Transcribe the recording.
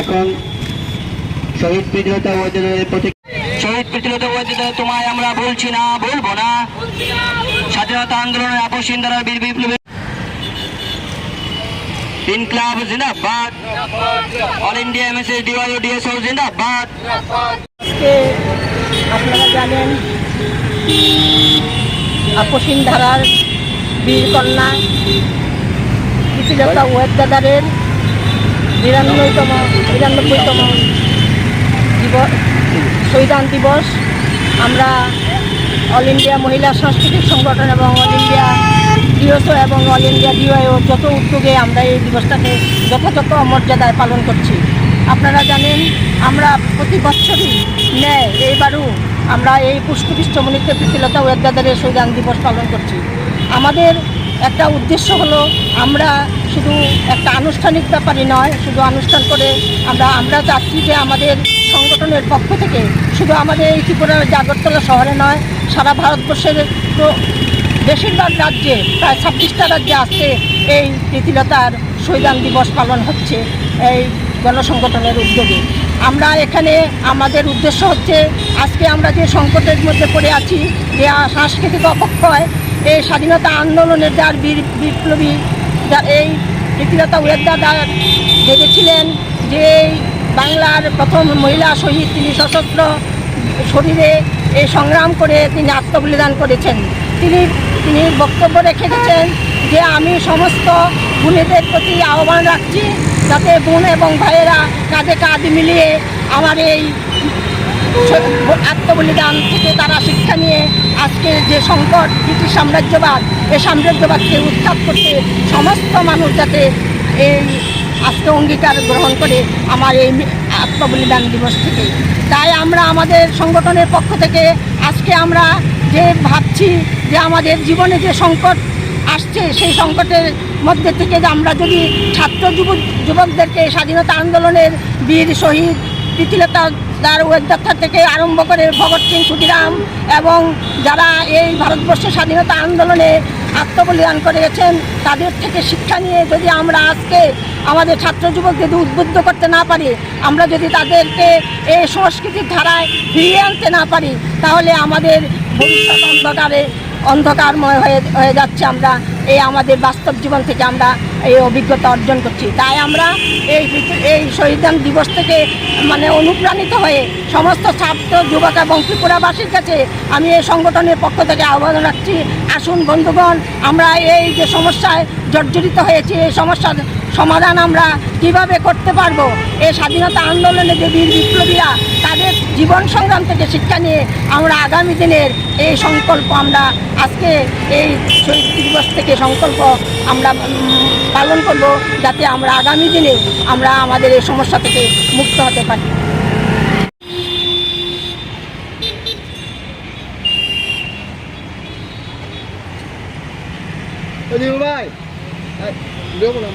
এখন শহীদ প্রীতিলতা ওয়াদ্দেদারের প্রতি শহীদ প্রীতিলতা ওয়াদ্দেদার তোমায় আমরা বলছি না, বলব না। স্বাধীনতা আন্দোলনের আপসীন দ্বারা বীর বিপ্লবী ইনকলাব জিন্দাবাদ। All India MSS DYO DSO জিন্দাবাদ। আপনারা জানেন, আপসীন ধারার বীর কন্যা প্রীতিলতা ওয়েদাদারের বিরানব্বইতম বিরানব্বইতম দিবস, শহীদান দিবস। আমরা অল ইন্ডিয়া মহিলা সাংস্কৃতিক সংগঠন এবং অল ইন্ডিয়া ডিওসও এবং অল ইন্ডিয়া ডিওআইও যত উদ্যোগে আমরা এই দিবসটাকে যথাযথ মর্যাদায় পালন করছি। আপনারা জানেন, আমরা প্রতি বছরই ন্যায় এইবারও আমরা এই পুষ্পপৃষ্ঠমণিতে প্রীতিলতা ওয়েদাদারের শহীদান দিবস পালন করছি। আমাদের একটা উদ্দেশ্য হলো আমরা শুধু একটা আনুষ্ঠানিক ব্যাপারই নয়, শুধু আনুষ্ঠান করে আমরা আমরা চাচ্ছি যে আমাদের সংগঠনের পক্ষ থেকে শুধু আমাদের এই ত্রিপুরার জাগরতলা শহরে নয়, সারা ভারতবর্ষের তো বেশিরভাগ রাজ্যে প্রায় ছাব্বিশটা রাজ্যে আজকে এই প্রীতিলতার শহীদান দিবস পালন হচ্ছে এই গণসংগঠনের উদ্যোগে। আমরা এখানে, আমাদের উদ্দেশ্য হচ্ছে আজকে আমরা যে সংকটের মধ্যে পড়ে আছি, যে সাংস্কৃতিক অপক্ষয় এই স্বাধীনতা আন্দোলনের যার বীর বিপ্লবী যা এই প্রীতিলতা ওয়েদার ভেবেছিলেন যে বাংলার প্রথম মহিলা শহীদ, তিনি সশস্ত্র শরীরে এই সংগ্রাম করে তিনি আত্মবলিদান করেছেন। তিনি তিনি বক্তব্য রেখে গেছেন যে আমি সমস্ত বোনেদের প্রতি আহ্বান রাখছি যাতে বোন এবং ভাইয়েরা কাঁধে কাঁধ মিলিয়ে আমার এই আত্মবলিদান থেকে তারা শিক্ষা নিয়ে আজকে যে সংকট, ব্রিটিশ সাম্রাজ্যবাদ এই সাম্রাজ্যবাদকে উৎখাত করতে সমস্ত মানুষ যাতে এই আজকে অঙ্গীকার গ্রহণ করে আমার এই আত্মবলিদান দিবস থেকে। তাই আমরা আমাদের সংগঠনের পক্ষ থেকে আজকে আমরা যে ভাবছি যে আমাদের জীবনে যে সংকট আসছে, সেই সংকটের মধ্যে থেকে আমরা যদি ছাত্র যুবক, যুবকদেরকে স্বাধীনতা আন্দোলনের বীর শহীদ প্রীতিলতা তার ওয়েদার্থা থেকে আরম্ভ করে ভগৎ সিং ক্ষুদিরাম এবং যারা এই ভারতবর্ষের স্বাধীনতা আন্দোলনে আত্মবলিদান করে গেছেন তাদের থেকে শিক্ষা নিয়ে যদি আমরা আজকে আমাদের ছাত্র যুবক যদি উদ্বুদ্ধ করতে না পারি, আমরা যদি তাদেরকে এই সংস্কৃতির ধারায় ফিরিয়ে আনতে না পারি, তাহলে আমাদের ভবিষ্যৎ অন্ধকারে অন্ধকারময় হয়ে হয়ে যাচ্ছে আমরা এই আমাদের বাস্তব জীবন থেকে আমরা এই অভিজ্ঞতা অর্জন করছি। তাই আমরা এই এই শহীদান দিবস থেকে মানে অনুপ্রাণিত হয়ে সমস্ত ছাত্র, যুবক এবং ত্রিপুরাবাসীর কাছে আমি এই সংগঠনের পক্ষ থেকে আহ্বান রাখছি। আসুন বন্ধুগণ, আমরা এই যে সমস্যায় জর্জরিত হয়েছে এই সমস্যার সমাধান আমরা কীভাবে করতে পারব? এই স্বাধীনতা আন্দোলনে যে বীর বিপ্লবীরা তাদের জীবন সংগ্রাম থেকে শিক্ষা নিয়ে আমরা আগামী দিনের এই সংকল্প আমরা আজকে এই শহীদ দিবস থেকে সংকল্প আমরা পালন করব যাতে আমরা আগামী দিনে আমরা আমাদের এই সমস্যা থেকে মুক্ত হতে পারি। ভাই। 哎，你不要过来。